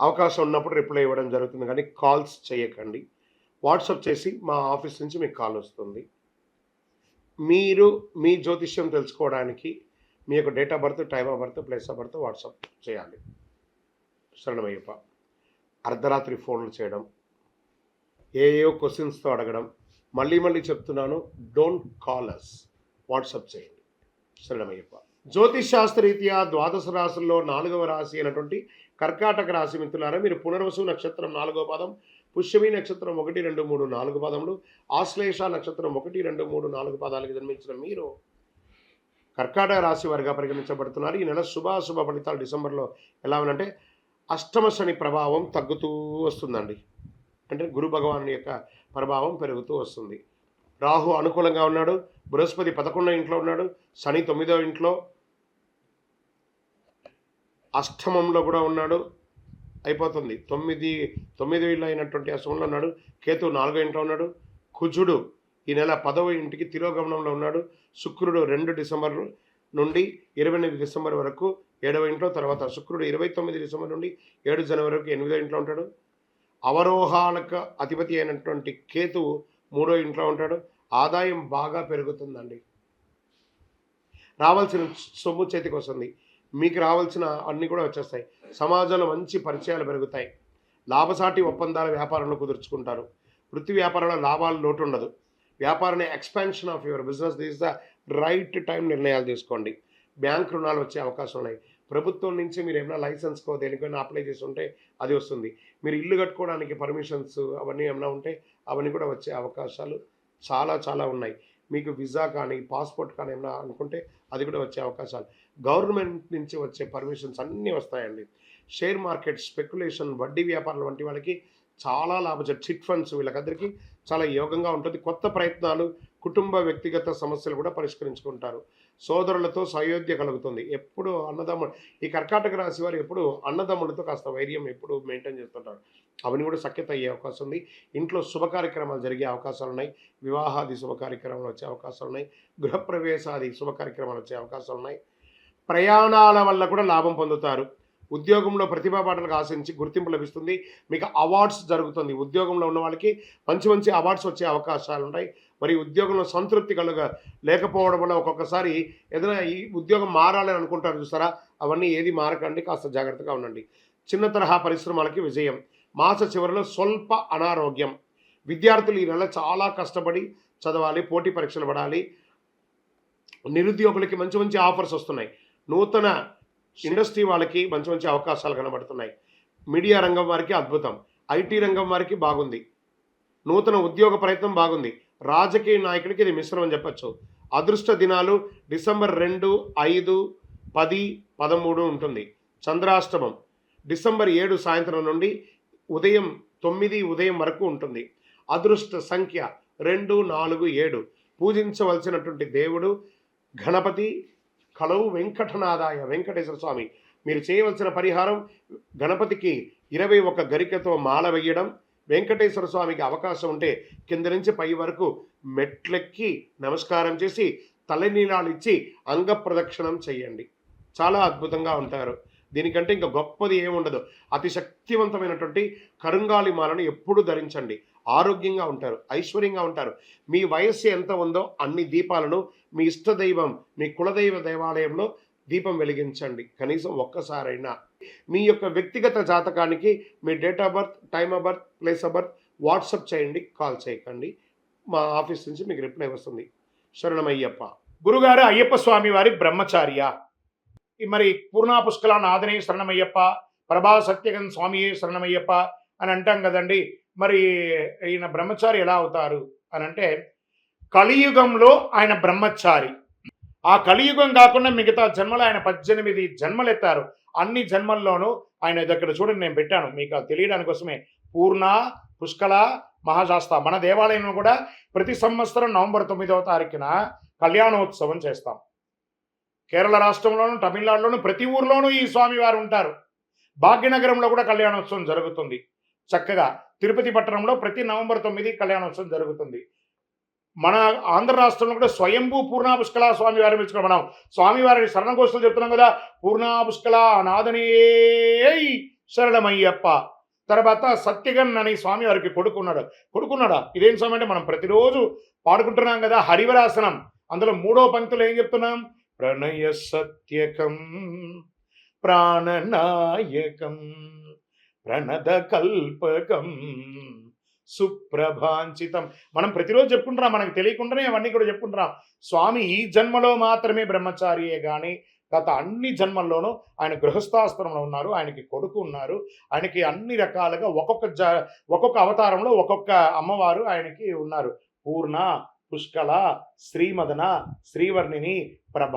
అవకాశం ఉన్నప్పుడు రిప్లై ఇవ్వడం జరుగుతుంది. కానీ కాల్స్ చేయకండి. వాట్సాప్ చేసి మా ఆఫీస్ నుంచి మీకు కాల్ వస్తుంది. మీరు మీ జ్యోతిష్యం తెలుసుకోవడానికి మీ యొక్క date of birth time of birth place of birth WhatsApp చేయాలి. శరణమయ్యప్ప అర్ధరాత్రి ఫోన్లు చేయడం ఏ క్వశ్చన్స్తో అడగడం మళ్ళీ మళ్ళీ చెప్తున్నాను డోంట్ కాల్ అస్. వాట్సాప్ చేయండి. శరణమయ్యప్ప. జ్యోతిష్ శాస్త్రరీత్యా ద్వాదశ రాశుల్లో నాలుగవ రాశి అయినటువంటి కర్కాటక రాశి మిత్రులారా మీరు పునర్వసు నక్షత్రం నాలుగో పాదం పుష్యమి నక్షత్రం ఒకటి రెండు మూడు నాలుగు పాదములు ఆశ్లేష నక్షత్రం ఒకటి రెండు మూడు నాలుగు పాదాలకు జన్మించిన మీరు కర్కాటక రాశి వారిగా పరిగణించబడుతున్నారు. ఈ నెల శుభాశుభ ఫలితాలు డిసెంబర్లో ఎలా ఉందంటే అష్టమ శని ప్రభావం తగ్గుతూ వస్తుందండి. అంటే గురు భగవాన్ యొక్క ప్రభావం పెరుగుతూ వస్తుంది. రాహు అనుకూలంగా ఉన్నాడు బృహస్పతి పదకొండో ఇంట్లో ఉన్నాడు శని తొమ్మిదో ఇంట్లో అష్టమంలో కూడా ఉన్నాడు. అయిపోతుంది. తొమ్మిది తొమ్మిది వేలు అయినటువంటి అష్టమంలో ఉన్నాడు. కేతు నాలుగో ఇంట్లో ఉన్నాడు. కుజుడు ఈ నెల పదవ ఇంటికి తిరోగమనంలో ఉన్నాడు. శుక్రుడు రెండు డిసెంబర్ నుండి ఇరవై ఎనిమిది డిసెంబర్ వరకు ఏడవ ఇంట్లో తర్వాత శుక్రుడు ఇరవై తొమ్మిది డిసెంబర్ నుండి ఏడు జనవరి వరకు ఎనిమిదో ఇంట్లో ఉంటాడు. అవరోహాలకు అధిపతి అయినటువంటి కేతువు మూడో ఇంట్లో ఉంటాడు. ఆదాయం బాగా పెరుగుతుందండి. రావాల్సిన సొమ్ము చేతికి వస్తుంది మీకు రావాల్సిన అన్నీ కూడా వచ్చేస్తాయి. సమాజంలో మంచి పరిచయాలు పెరుగుతాయి. లాభసాటి ఒప్పందాల వ్యాపారంలో కుదుర్చుకుంటారు. వృత్తి వ్యాపారంలో లాభాలు లోటు ఉండదు. వ్యాపారాన్ని expansion of your business this the right time నిర్ణయాలు తీసుకోండి. బ్యాంక్ రుణాలు వచ్చే అవకాశం ఉన్నాయి. ప్రభుత్వం నుంచి మీరు ఏమైనా లైసెన్స్కో దేనికైనా అప్లై చేసి ఉంటే అది వస్తుంది. మీరు ఇల్లు కట్టుకోవడానికి పర్మిషన్స్ అవన్నీ ఏమైనా ఉంటే అవన్నీ కూడా వచ్చే అవకాశాలు చాలా చాలా ఉన్నాయి. మీకు వీసా కానీ పాస్పోర్ట్ కానీ ఏమైనా అనుకుంటే అది కూడా వచ్చే అవకాశాలు. గవర్నమెంట్ నుంచి వచ్చే పర్మిషన్స్ అన్నీ వస్తాయండి. షేర్ మార్కెట్ స్పెక్యులేషన్ వడ్డీ వ్యాపారాలు వంటి వాళ్ళకి చాలా లాభం చిట్ ఫండ్స్ వీళ్ళకందరికీ చాలా యోగంగా ఉంటుంది. కొత్త ప్రయత్నాలు కుటుంబ వ్యక్తిగత సమస్యలు కూడా పరిష్కరించుకుంటారు. సోదరులతో సయోధ్య కలుగుతుంది. ఎప్పుడు అన్నదమ్ములు ఈ కర్కాటక రాశి వారు ఎప్పుడు అన్నదమ్ములతో కాస్త వైర్యం ఎప్పుడు మెయింటైన్ చేస్తుంటారు. అవన్నీ కూడా సఖ్యత అయ్యే అవకాశం ఉంది. ఇంట్లో శుభ కార్యక్రమాలు జరిగే అవకాశాలు ఉన్నాయి. వివాహాది శుభ కార్యక్రమాలు వచ్చే అవకాశాలు ఉన్నాయి. గృహప్రవేశాది శుభ కార్యక్రమాలు వచ్చే అవకాశాలు ఉన్నాయి. ప్రయాణాల వల్ల కూడా లాభం పొందుతారు. ఉద్యోగంలో ప్రతిభా పాటలకు ఆశించి గుర్తింపు లభిస్తుంది. మీకు అవార్డ్స్ జరుగుతుంది. ఉద్యోగంలో ఉన్న వాళ్ళకి మంచి మంచి అవార్డ్స్ వచ్చే అవకాశాలు ఉంటాయి. మరి ఉద్యోగంలో సంతృప్తి కలుగ లేకపోవడం వల్ల ఒక్కొక్కసారి ఏదైనా ఈ ఉద్యోగం మారాలని అనుకుంటారు చూసారా? అవన్నీ ఏది మారకండి. కాస్త జాగ్రత్తగా ఉండండి. చిన్న తరహా పరిశ్రమలకి విజయం. మాస చివరిలో స్వల్ప అనారోగ్యం. విద్యార్థులు ఈ నెల చాలా కష్టపడి చదవాలి పోటీ పరీక్షలు పడాలి. నిరుద్యోగులకి మంచి మంచి ఆఫర్స్ వస్తున్నాయి. నూతన ఇండస్ట్రీ వాళ్ళకి మంచి మంచి అవకాశాలు కనబడుతున్నాయి. మీడియా రంగం వారికి అద్భుతం. ఐటీ రంగం వారికి బాగుంది. నూతన ఉద్యోగ ప్రయత్నం బాగుంది. రాజకీయ నాయకుడికి ఇది మిశ్రమం చెప్పచ్చు. అదృష్ట దినాలు డిసెంబర్ రెండు ఐదు పది పదమూడు ఉంటుంది. చంద్రాష్టమం. డిసెంబర్ ఏడు సాయంత్రం నుండి ఉదయం తొమ్మిది ఉదయం వరకు ఉంటుంది. అదృష్ట సంఖ్య రెండు నాలుగు ఏడు. పూజించవలసినటువంటి దేవుడు గణపతి కలవు వెంకటనాదాయ వెంకటేశ్వర స్వామి. మీరు చేయవలసిన పరిహారం గణపతికి ఇరవై ఒక గరికతో మాల వేయడం. వెంకటేశ్వర స్వామికి అవకాశం ఉంటే కింద నుంచి పై వరకు మెట్లెక్కి నమస్కారం చేసి తలనీలాలు ఇచ్చి అంగప్రదక్షిణం చేయండి. చాలా అద్భుతంగా ఉంటారు. దీనికంటే ఇంకా గొప్పది ఏముండదు. అతి శక్తివంతమైనటువంటి కరుంగాలి మాలను ఎప్పుడు ధరించండి. ఆరోగ్యంగా ఉంటారు ఐశ్వర్యంగా ఉంటారు. మీ వయస్సు ఎంత ఉందో అన్ని దీపాలను మీ ఇష్టదైవం మీ కులదైవ దేవాలయంలో దీపం వెలిగించండి. కనీసం ఒక్కసారైనా. మీ యొక్క వ్యక్తిగత జాతకానికి మీ date of birth time of birth place of birth WhatsApp చేయండి కాల్ చేయకండి. మా ఆఫీస్ నుంచి మీకు రిప్లై వస్తుంది. శరణమయ్యప్ప. గురుగారు అయ్యప్ప స్వామి వారి బ్రహ్మచార్య. మరి పూర్ణా పుష్కల ఆదనే శరణమయ్యప్ప ప్రభా సత్యగన్ స్వామియే శరణమయ్యప్ప అని అంటాం కదండి. మరి ఈయన బ్రహ్మచారి ఎలా అవుతారు అని అంటే కలియుగంలో ఆయన బ్రహ్మచారి. ఆ కలియుగం కాకుండా మిగతా జన్మలు ఆయన పద్దెనిమిది జన్మలు ఎత్తారు అన్ని జన్మల్లోనూ ఆయన దగ్గర చూడండి నేను పెట్టాను. మీకు తెలియడాని తెలియడానికి కోసమే. పూర్ణ పుష్కల మహాశాస్త మన దేవాలయంలో కూడా ప్రతి సంవత్సరం నవంబర్ తొమ్మిదవ తారీఖున కళ్యాణోత్సవం చేస్తాం. కేరళ రాష్ట్రంలోను తమిళనాడులోను ప్రతి ఊర్లోనూ ఈ స్వామివారు ఉంటారు. భాగ్యనగరంలో కూడా కళ్యాణోత్సవం జరుగుతుంది. చక్కగా తిరుపతి పట్టణంలో ప్రతి నవంబర్ తొమ్మిది కళ్యాణోత్సవం జరుగుతుంది. మన ఆంధ్ర రాష్ట్రంలో కూడా స్వయంభూ పూర్ణా పుష్కల స్వామివారిని పిలుచుకున్నాం మనం. స్వామివారి శరణ చెప్తున్నాం కదా పూర్ణా పుష్కల నాదనే శరణమయ్యప్ప. తర్వాత సత్యగన్ అని స్వామివారికి కొడుకున్నాడు. కొడుకున్నాడా? ఇదేం స్వామి అంటే మనం ప్రతిరోజు పాడుకుంటున్నాం కదా హరివరాసనం. అందులో మూడో పంక్తులు ఏం చెప్తున్నాం? ప్రణయ సత్యకం ప్రాణనాయకం. ప్రణద కల్పకం సుప్రభాంచితం. మనం ప్రతిరోజు చెప్పుకుంటున్నాం మనకు తెలియకుండానే అవన్నీ కూడా చెప్పుకుంటున్నాం. స్వామి ఈ జన్మలో మాత్రమే బ్రహ్మచారియే కానీ గత అన్ని జన్మల్లోనూ ఆయన గృహస్థాశ్రమంలో ఉన్నారు ఆయనకి కొడుకు ఉన్నారు ఆయనకి అన్ని రకాలుగా ఒక్కొక్క జ ఒక్కొక్క అవతారంలో ఒక్కొక్క అమ్మవారు ఆయనకి ఉన్నారు. పూర్ణ పుష్కల శ్రీమదన శ్రీవర్ణిని ప్రభ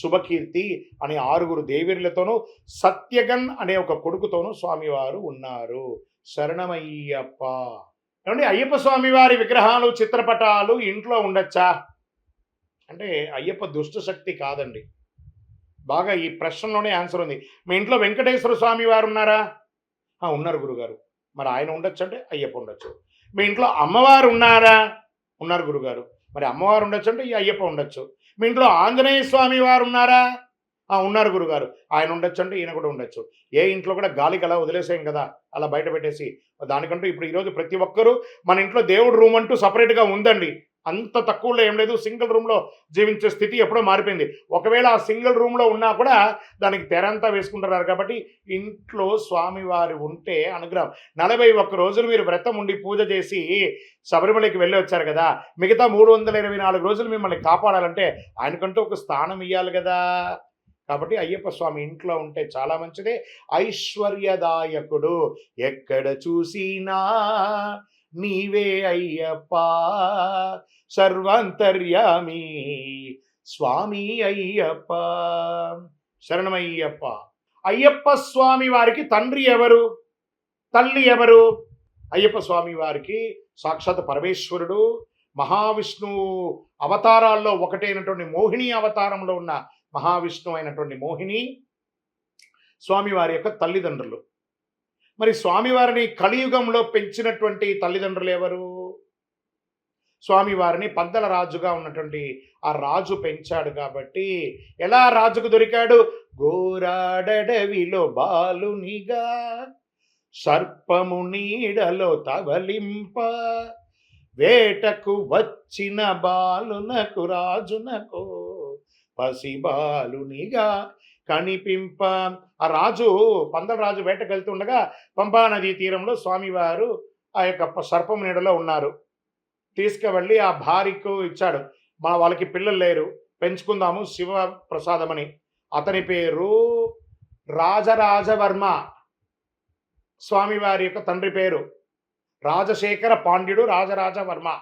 శుభకీర్తి అనే ఆరుగురు దేవీర్లతోనూ సత్యగన్ అనే ఒక కొడుకుతోనూ స్వామివారు ఉన్నారు. శరణమయ్యప్ప. ఏమండి అయ్యప్ప స్వామివారి విగ్రహాలు చిత్రపటాలు ఇంట్లో ఉండొచ్చా? అంటే అయ్యప్ప దుష్ట శక్తి కాదండి. బాగా ఈ ప్రశ్నలోనే ఆన్సర్ ఉంది. మీ ఇంట్లో వెంకటేశ్వర స్వామి వారు ఉన్నారా ఉన్నారు గురుగారు. మరి ఆయన ఉండొచ్చు అంటే అయ్యప్ప ఉండొచ్చు. మీ ఇంట్లో అమ్మవారు ఉన్నారా? ఉన్నారు గురుగారు. మరి అమ్మవారు ఉండొచ్చు అంటే ఈ అయ్యప్ప ఉండొచ్చు. మీ ఇంట్లో ఆంజనేయ స్వామి వారు ఉన్నారా? ఆ, ఉన్నారు గురుగారు. ఆయన ఉండొచ్చు అంటే ఈయన కూడా ఉండొచ్చు. ఏ ఇంట్లో కూడా గాలికి అలా వదిలేసాం కదా. అలా బయట పెట్టేసి. దానికంటూ ఇప్పుడు ఈరోజు ప్రతి ఒక్కరూ మన ఇంట్లో దేవుడు రూమ్ అంటూ సపరేట్గా ఉందండి. అంత తక్కువలో ఏం లేదు. సింగిల్ రూమ్లో జీవించే స్థితి ఎప్పుడో మారిపోయింది. ఒకవేళ ఆ సింగిల్ రూమ్లో ఉన్నా కూడా దానికి తెరంతా వేసుకుంటున్నారు కాబట్టి ఇంట్లో స్వామివారి ఉంటే అనుగ్రహం. నలభై ఒక్క రోజులు మీరు వ్రతం ఉండి పూజ చేసి శబరిమలకి వెళ్ళి వచ్చారు కదా మిగతా మూడు వందల ఇరవై నాలుగు రోజులు మిమ్మల్ని కాపాడాలంటే ఆయనకంటూ ఒక స్థానం ఇవ్వాలి కదా. కాబట్టి అయ్యప్ప స్వామి ఇంట్లో ఉంటే చాలా మంచిదే. ఐశ్వర్యదాయకుడు ఎక్కడ చూసినా నీవే అయ్యప్ప సర్వాంతర్యామి స్వామి అయ్యప్ప. శరణమయ్యప్ప. అయ్యప్ప స్వామి వారికి తండ్రి ఎవరు? తల్లి ఎవరు? అయ్యప్ప స్వామి వారికి సాక్షాత్ పరమేశ్వరుడు మహావిష్ణువు అవతారాల్లో ఒకటైనటువంటి మోహిని అవతారంలో ఉన్న మహావిష్ణువు అయినటువంటి మోహిని స్వామివారి యొక్క తల్లిదండ్రులు. మరి స్వామివారిని కలియుగంలో పెంచినటువంటి తల్లిదండ్రులు ఎవరు? స్వామివారిని పందల రాజుగా ఉన్నటువంటి ఆ రాజు పెంచాడు కాబట్టి ఎలా రాజుకు దొరికాడు? గోరాడడవిలో బాలునిగా సర్పము నీడలో తవలింప వేటకు వచ్చిన బాలునకు రాజునకు పసిబాలునిగా కనిపింప. ఆ రాజు పందల రాజు వేటకు వెళ్తుండగా పంపా నదీ తీరంలో స్వామివారు ఆ యొక్క సర్పం నీడలో ఉన్నారు. తీసుకువెళ్ళి ఆ భార్యకు ఇచ్చాడు. మా వాళ్ళకి పిల్లలు లేరు. పెంచుకుందాము శివ ప్రసాదమని. అతని పేరు రాజరాజవర్మ. స్వామివారి యొక్క తండ్రి పేరు రాజశేఖర పాండ్యుడు రాజరాజవర్మ.